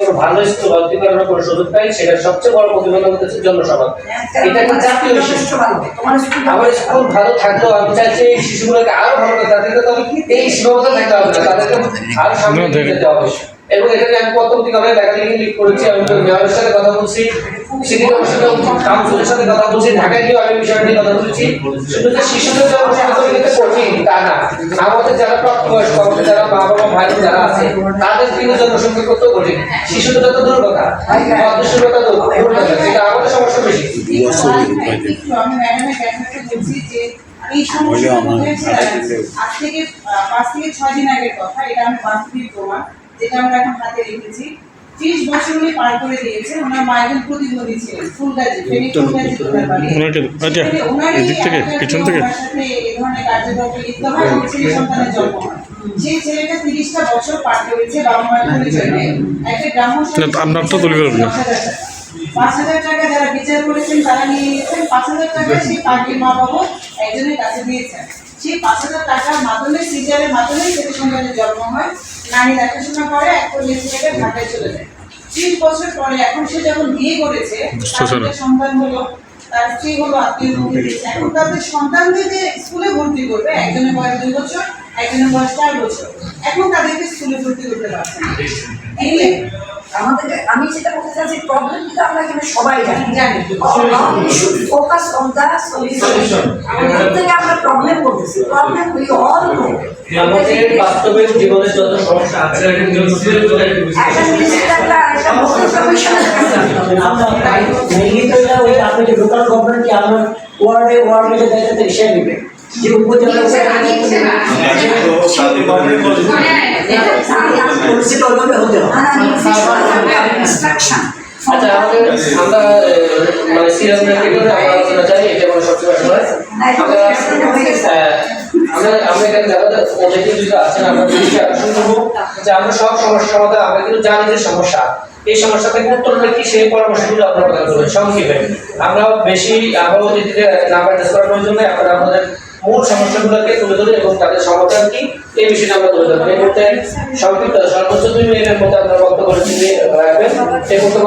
ভালো স্কুল করার কোনো সুযোগ পাই সেটার সবচেয়ে বড় প্রতিবন্ধক হচ্ছে জনসমাজ এটা একটা জাতীয় শিশু আমার স্কুল ভালো থাকলেও আমি চাইছি এই শিশুগুলোকে আরও ভালো করে তাদেরকে তো এই সীমাবদ্ধ থাকতে হবে না তাদেরকে আরও সামনে যেতে হবে। এবং এটা আমি প্রথম দিকে অনেক লেখালেখি লিখ করেছি আমি মেয়রের সাথে কথা বলছি সিটি কমিশনের কাউন্সিলের সাথে কথা বলছি ঢাকায় গিয়েও আমি বিষয়টা নিয়ে কথা বলছি। শুধু যে শিশুদের যারা আমাদের যারা মা ভাই যারা আছে তাদের কিন্তু জনসংখ্যা কঠিন? শিশুদের তো দূর কথা অদৃশ্যতা দূর দূর কথা সেটা আমাদের সমস্যা বেশি। এই সমস্যা আজ থেকে পাঁচ থেকে ছয় দিন আগের কথা এটা আমি বাস্তবিক প্রমাণ যেটা আমরা এখন হাতে রেখেছি। ত্রিশ বছর উনি পার করে দিয়েছে ওনার মা একজন প্রতিদ্বন্দ্বী ছিলেন ফুলগাজী ফেনী ফুলগাজী ওনার আচ্ছা পিছন থেকে। এই ধরনের কার্যকলাপে লিপ্ত হয় ছেলে সন্তানের জন্ম হয়। সেই ছেলেটা তিরিশটা বছর পার করেছে বাবা মায়ের পরিচয় নেই। একটা গ্রাম্য আপনার তো তুলে ধরবেন না। পাঁচ হাজার টাকা। যারা বিচার করেছেন তারা নিয়ে নিয়েছেন। পাঁচ হাজার টাকা সেই পার্টির মা বাবা একজনের কাছে দিয়েছেন। সেই পাঁচ হাজার টাকার মাধ্যমে সিজারের মাধ্যমে ছেলে সন্তানের জন্ম হয়। নারী দেখাশোনা করে এক পরিবার ছেলেকে ঢাকায় চলে যায়। ত্রিশ বছর পরে এখন সে যখন বিয়ে করেছে তার সন্তান হলো তার স্ত্রী হলো আত্মীয় এখন তাদের সন্তানদের যে স্কুলে ভর্তি করবে একজনের বয়স দুই বছর একজনের বয়স চার বছর। এখন তাদেরকে স্কুলে ভর্তি করতে পারছে না। এই আমাদের আমি যেটা বলতে চাচ্ছি প্রবলেম কিন্তু আমরা এখানে সবাই জানি। জানি ফোকাস অন দ্য সলিউশন আমাদের থেকে আমরা প্রবলেম বলতেছি প্রবলেম উই অল নো আমাদের বাস্তবের জীবনের যত সমস্যা আছে একটা মিনিস্টাররা একটা মেইনলি তো ওই আপনি যে লোকাল গভর্নমেন্টকে আমরা ওয়ার্ডে ওয়ার্ডে যে দায়িত্ব থেকে সে নেবে। যে উপজেলা পরিস্থিতি। ওইভাবে হতে হবে। আচ্ছা আমাদের আমরা আমরা আলোচনা চাই এটা মানে সবচেয়ে বেশি হয় আমরা আমরা আমরা এখানে যারা অনেকে যদি আছেন আমরা দৃষ্টি আকর্ষণ করব। যে আমরা সব সমস্যার সমাধান আমরা কিন্তু জানি যে সমস্যা। এই সমস্যা থেকে উত্তরটা কি সেই পরামর্শগুলো আপনারা প্রদান করবেন সংক্ষেপে। আমরা বেশি আবহাওয়া নাম্বার টেস্ট করার নেই আপনারা আমাদের মূল সমস্যাগুলোকে তুলে ধরে এবং তাদের সমাধান কি? এই বিষয়টা আমরা তুলে ধরবো। এই মুহূর্তে সংক্ষিপ্ত, সর্বোচ্চ দুই মিনিটের মধ্যে আপনারা বক্তব্য রাখবেন। এই বক্তব্য